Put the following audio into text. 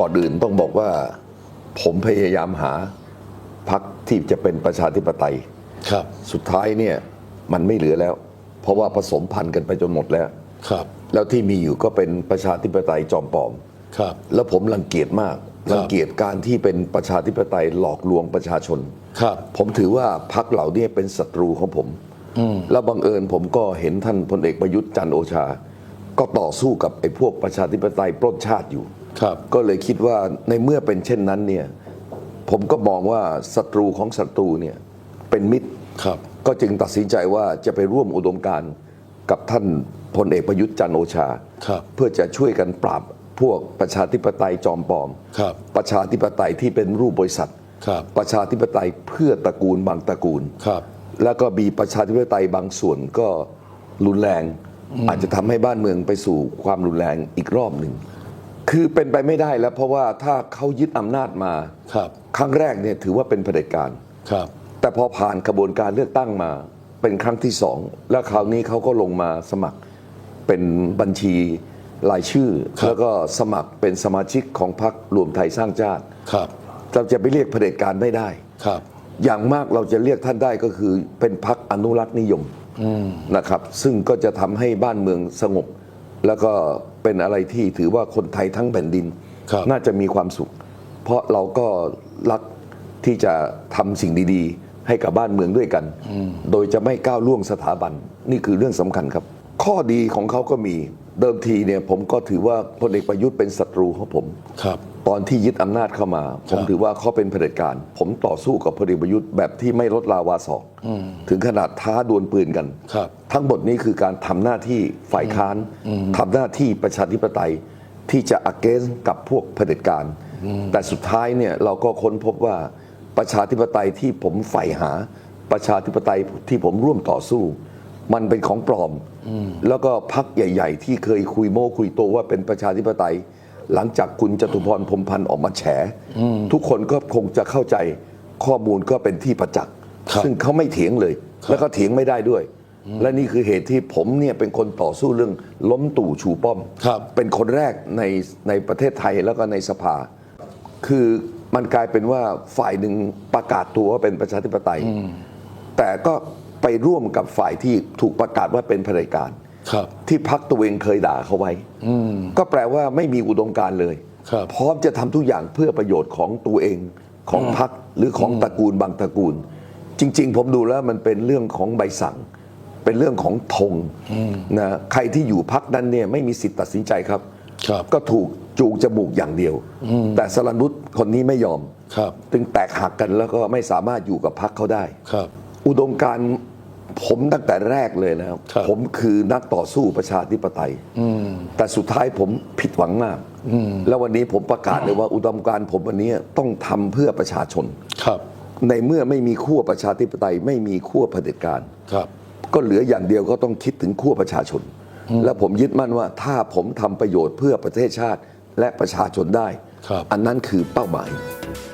ก่อนอื่นต้องบอกว่า ผมพยายามหาพักที่จะเป็นประชาธิปไตย ครับ สุดท้ายเนี่ยมันไม่เหลือแล้ว เพราะว่าผสมพันธุ์กันไปจนหมดแล้ว ครับ แล้วที่มีอยู่ก็เป็นประชาธิปไตยจอมปลอม ครับ แล้วผมรังเกียจมากครับรังเกียจการที่เป็นประชาธิปไตยหลอกลวงประชาชน ครับ ผมถือว่าพักเหล่านี้เป็นศัตรูของผมแล้วบังเอิญผมก็เห็นท่านพลเอกประยุทธ์จันทร์โอชา ก็ต่อสู้กับไอ้พวกประชาธิปไตยปล้นชาติอยู่ ครับก็เลยคิดว่าในเมื่อเป็นเช่นนั้นเนี่ยผมก็มองว่าศัตรูของศัตรูเนี่ยเป็นมิตร ครับ ก็จึงตัดสินใจว่าจะไปร่วมอุดมการณ์กับท่านพลเอกประยุทธ์จันทร์โอชา ครับ เพื่อจะช่วยกันปราบพวกประชาธิปไตยจอมปลอม ครับ ประชาธิปไตยที่เป็นรูปบริษัท ครับ ประชาธิปไตยเพื่อตระกูลบางตระกูล ครับ แล้วก็มีประชาธิปไตยบางส่วนก็รุนแรง อาจจะทำให้บ้านเมืองไปสู่ความรุนแรงอีกรอบหนึ่ง คือเป็นไปไม่ได้แล้ว เพราะว่าถ้าเขายึดอำนาจมาครับ ครั้งแรกเนี่ยถือว่าเป็นเผด็จการ ครับ แต่พอผ่านกระบวนการเลือกตั้งมา เป็นครั้งที่สอง แล้วคราวนี้เขาก็ลงมาสมัครเป็นบัญชีรายชื่อแล้วก็สมัครเป็นสมาชิกของพรรครวมไทยสร้างชาติครับ เราจะไปเรียกเผด็จการไม่ได้ ครับ อย่างมากเราจะเรียกท่านได้ก็คือเป็นพักอนุรักษ์นิยมนะครับ ซึ่งก็จะทำให้บ้านเมืองสงบ แล้วก็เป็นอะไรที่ถือว่าคนไทยทั้งแผ่นดิน ครับน่าจะมีความสุข เพราะเราก็รักที่จะทำสิ่งดีๆ ให้กับบ้านเมืองด้วยกัน โดยจะไม่ก้าวล่วงสถาบันนี่คือเรื่องสำคัญครับ ข้อดีของเขาก็มีเดิมทีเนี่ยผมก็ถือว่าพลเอกประยุทธ์เป็นศัตรูของผม ครับ ตอนที่ยึดอำนาจเข้ามา ผมถือว่าเขาเป็นเผด็จการ ผมต่อสู้กับพลเอกประยุทธ์แบบที่ไม่ลดลาวาศอกถึงขนาดท้าดวลปืนกันครับทั้งหมดนี้คือการทำหน้าที่ฝ่ายค้านทำหน้าที่ประชาธิปไตยที่จะ against กับพวกเผด็จการ แต่สุดท้ายเนี่ยเราก็ค้นพบว่าประชาธิปไตยที่ผมใฝ่หา ประชาธิปไตยที่ผมร่วมต่อสู้ มันเป็นของปลอม แล้วก็พักใหญ่ ๆ ที่เคยคุยโม้คุยโตว่าเป็นประชาธิปไตย หลังจากคุณจตุพรพรหมพันธ์ออกมาแฉทุกคนก็คงจะเข้าใจข้อมูลก็เป็นที่ประจักษ์ครับซึ่งเขาไม่เถียงเลย แล้วก็เถียงไม่ได้ด้วย และนี่คือเหตุที่ผมเนี่ยเป็นคนต่อสู้เรื่องล้มตู่ชูป้อมครับเป็นคนแรกในในประเทศไทยแล้วก็ในสภา คือมันกลายเป็นว่าฝ่ายหนึ่งประกาศตัวว่าเป็นประชาธิปไตย แต่ก็ไปร่วมกับฝ่ายที่ถูกประกาศว่าเป็นเผด็จการครับ ที่พักตัวเองเคยด่าเขาไว้ก็แปลว่าไม่มีอุดมการณ์เลยครับพร้อมจะทำทุกอย่างเพื่อประโยชน์ของตัวเองของพักหรือของตระกูลบางตระกูล จริง ๆ ผมดูแล้วมันเป็นเรื่องของใบสั่ง เป็นเรื่องของธงนะใครที่อยู่พักนั้นเนี่ยไม่มีสิทธิ์ตัดสินใจครับครับก็ถูกจูงจมูกอย่างเดียว แต่สรนุชคนนี้ไม่ยอมครับจึงแตกหักกันแล้วก็ไม่สามารถอยู่กับพักเขาได้ครับอุดมการณ์ ผมตั้งแต่แรกเลยนะครับครับ ผมคือนักต่อสู้ประชาธิปไตยแต่สุดท้ายผมผิดหวังมากแล้ววันนี้ผมประกาศเลยว่าอุดมการณ์ผมวันนี้ต้องทำเพื่อประชาชนครับ ในเมื่อไม่มีขั้วประชาธิปไตย ไม่มีขั้วเผด็จการครับ ก็เหลืออย่างเดียวก็ต้องคิดถึงขั้วประชาชน และผมยึดมั่นว่าถ้าผมทำประโยชน์เพื่อประเทศชาติและประชาชนได้ครับอันนั้นคือเป้าหมายค